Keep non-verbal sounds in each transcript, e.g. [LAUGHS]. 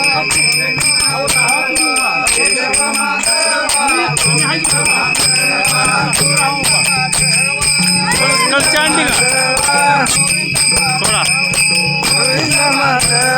Come on,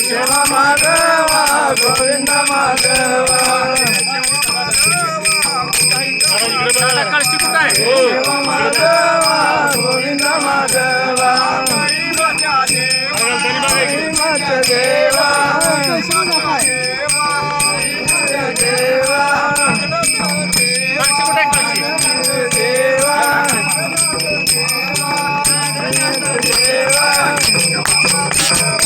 Shiv Madhava Govind Madhava Shiv Madhava Govind देवा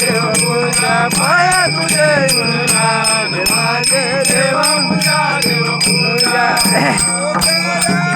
देवपूजा देवा तुझे माझे देवा देवपूजा [LAUGHS]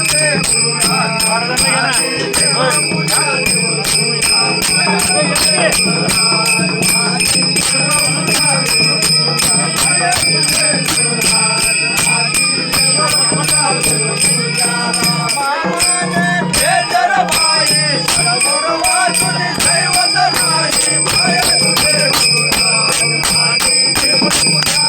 Bye.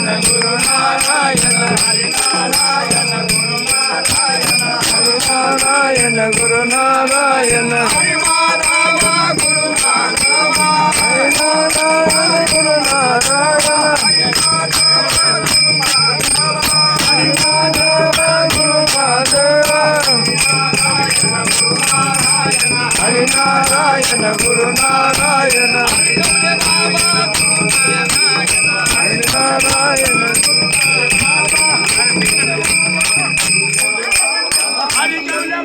నారాయణ గురు నారాయణ హరి నారాయణ గురు నారాయణ హరి నారాయణ గురు నారాయణ హరి మాధవ గురు మాధవ హరి నారాయణ గురు నారాయణ హరి మాధవ గురు మాధవ హరి నారాయణ గురు మాధవ నారాయణ హరి నారాయణ గురు నారాయణ హరి నారాయణ హరి గౌర